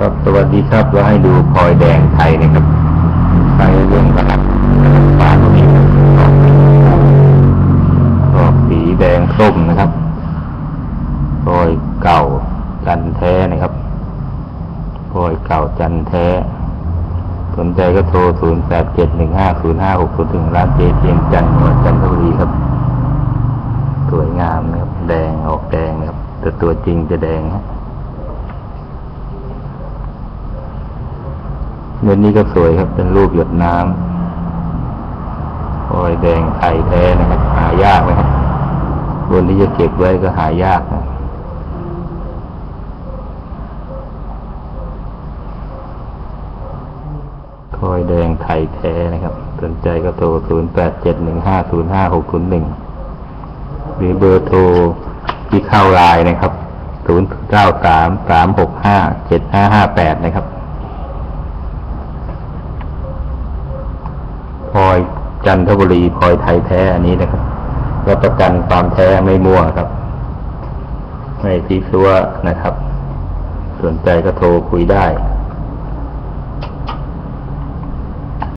ครับสวัสดีครับเราให้ดูพลอยแดงไทยนะครับไปเรื่องกระดับฟ้าตรงนี้ครับออกสีแดงส้มนะครับพลอยเก่าจันแท้นะครับพลอยเก่าจันแท้ สนใจก็โทร 0 8 7 1 5 0 5 6 0ถึงร้านเจเทียมจันทร์จังหวัดจันทบุรีครับ สวยงามนะครับ แดงออกแดงนะครับ แต่ตัวจริงจะแดงฮะ เงินนี้ก็สวยครับ เป็นรูปหยดน้ำพลอยแดงไทยแท้นะครับ หายากนะครับบนที่จะเก็บไว้ก็หายากนะพลอยแดงไทยแท้นะครับ สนใจก็โทร 0 8 7 1 5 0 5 6 0 1 หรือเบอร์โทรที่เข้าไลน์นะครับ 0 9 3 3 6 5 7 5 5 8 นะครับ พลอย จันทบุรีพลอยไทยแท้อันนี้นะครับรับประกันความแท้ไม่มั่วครับ ไม่ทีซัวนะครับ สนใจก็โทรคุยได้